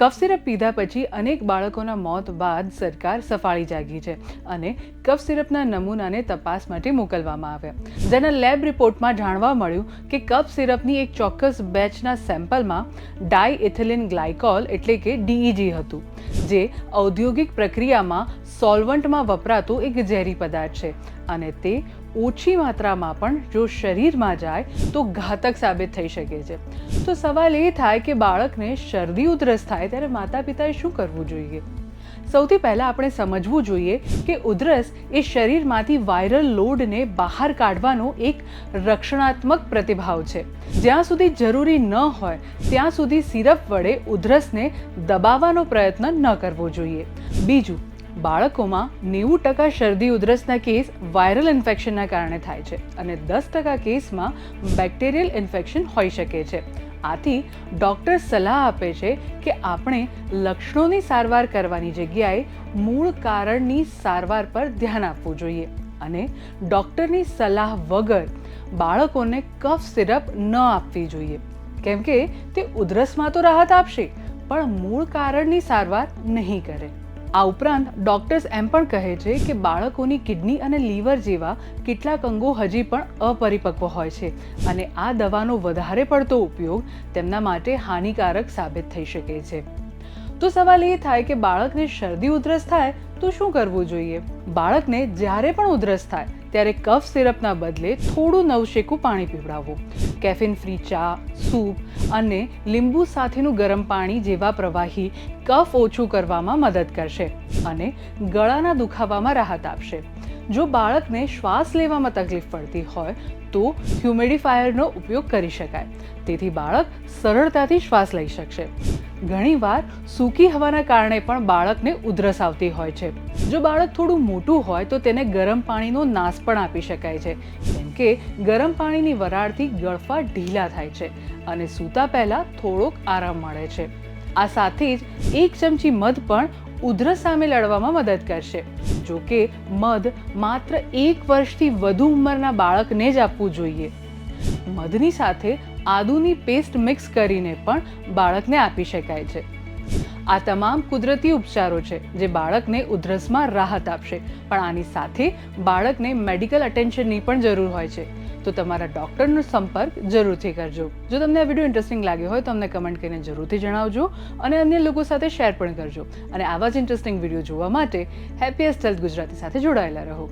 કફ syrup પીધા પછી અનેક બાળકોના મોત બાદ સરકાર સફાળી જાગી છે અને કફ સિરપના નમૂનાને તપાસ માટે મોકલવામાં આવ્યા. જેના લેબ રિપોર્ટમાં જાણવા મળ્યું કે કફ સિરપની એક ચોક્કસ બેચના સેમ્પલમાં ડાયઇથિલિન ગ્લાયકોલ એટલે કે ડીઈજી હતું, જે ઔદ્યોગિક પ્રક્રિયામાં સોલ્વન્ટમાં વપરાતો એક ઝેરી પદાર્થ છે અને તે ઓછી માત્રામાં પણ જો શરીરમાં જાય તો ઘાતક સાબિત થઈ શકે છે. તો સવાલ એ થાય કે બાળકને શરદી ઉધરસ થાય ત્યારે માતા પિતાએ શું કરવું જોઈએ? સૌથી પહેલાં આપણે સમજવું જોઈએ કે ઉધરસ એ શરીરમાંથી વાયરલ લોડને બહાર કાઢવાનો એક રક્ષણાત્મક પ્રતિભાવ છે. જ્યાં સુધી જરૂરી ન હોય, ત્યાં સુધી સિરપ વડે ઉધરસને દબાવવાનો પ્રયત્ન ન કરવો જોઈએ. બીજું બાળકોમાં નેવું ટકા શરદી ઉધરસના કેસ વાયરલ ઇન્ફેક્શનના કારણે થાય છે અને દસ ટકા કેસમાં બેક્ટેરિયલ ઇન્ફેક્શન હોઈ શકે છે. આથી ડૉક્ટર સલાહ આપે છે કે આપણે લક્ષણોની સારવાર કરવાની જગ્યાએ મૂળ કારણની સારવાર પર ધ્યાન આપવું જોઈએ અને ડૉક્ટરની સલાહ વગર બાળકોને કફ સિરપ ન આપવી જોઈએ. કેમ કે તે ઉધરસમાં તો રાહત આપશે, પણ મૂળ કારણની સારવાર નહીં કરે. આ ઉપરાંત ડોક્ટર્સ એમ પણ કહે છે કે બાળકોની કિડની અને લીવર જેવા કેટલાક અંગો હજી પણ અપરિપક્વ હોય છે અને આ દવાનો વધારે પડતો ઉપયોગ તેમના માટે હાનિકારક સાબિત થઈ શકે છે. તો સવાલ એ થાય કે બાળકને શરદી ઉધરસ થાય તો શું કરવું જોઈએ? બાળકને જ્યારે પણ ઉધરસ થાય, ત્યારે કફ સિરપના બદલે થોડું નવશેકું પાણી પીવડાવવું કેફિન ફ્રી ચા, સૂપ અને લીંબુ સાથેનું ગરમ પાણી જેવા પ્રવાહી કફ ઓછું કરવામાં મદદ કરશે અને ગળાના દુખાવામાં રાહત આપશે. જો બાળકને શ્વાસ લેવામાં તકલીફ પડતી હોય તો હ્યુમિડિફાયરનો ઉપયોગ કરી શકાય. તેથી બાળક સરળતાથી શ્વાસ લઈ શકશે. ઘણીવાર સૂકી હવાના કારણે પણ બાળકને ઉધરસ આવતી હોય છે. જો બાળક થોડું મોટું હોય તો તેને ગરમ પાણીનો નાશ પણ આપી શકાય છે. કેમ કે ગરમ પાણીની વરાળથી ગળફા ઢીલા થાય છે અને સૂતા પહેલાં થોડોક આરામ મળે છે. આ સાથે જ એક ચમચી મધ પણ ઉધરસ સામે લડવામાં મદદ કરશે. જો કે, મધ માત્ર એક વર્ષથી વધુ ઉંમરના બાળકને જ આપવું જોઈએ. મધની સાથે આદુની પેસ્ટ મિક્સ કરીને પણ બાળકને આપી શકાય છે. આ તમામ કુદરતી ઉપચારો છે, જે બાળકને ઉધરસમાં રાહત આપશે. પણ આની સાથે બાળકને મેડિકલ અટેન્શનની પણ જરૂર હોય છે. તો તમારા ડૉક્ટરનો સંપર્ક જરૂરથી કરજો. જો તમને આ વીડિયો ઇન્ટરેસ્ટિંગ લાગ્યો હોય તો અમને કમેન્ટ કરીને જરૂરથી જણાવજો અને અન્ય લોકો સાથે શેર પણ કરજો. અને આવા જ ઇન્ટરેસ્ટિંગ વીડિયો જોવા માટે હેપીએસ્ટ હેલ્થ ગુજરાતી સાથે જોડાયેલા રહો.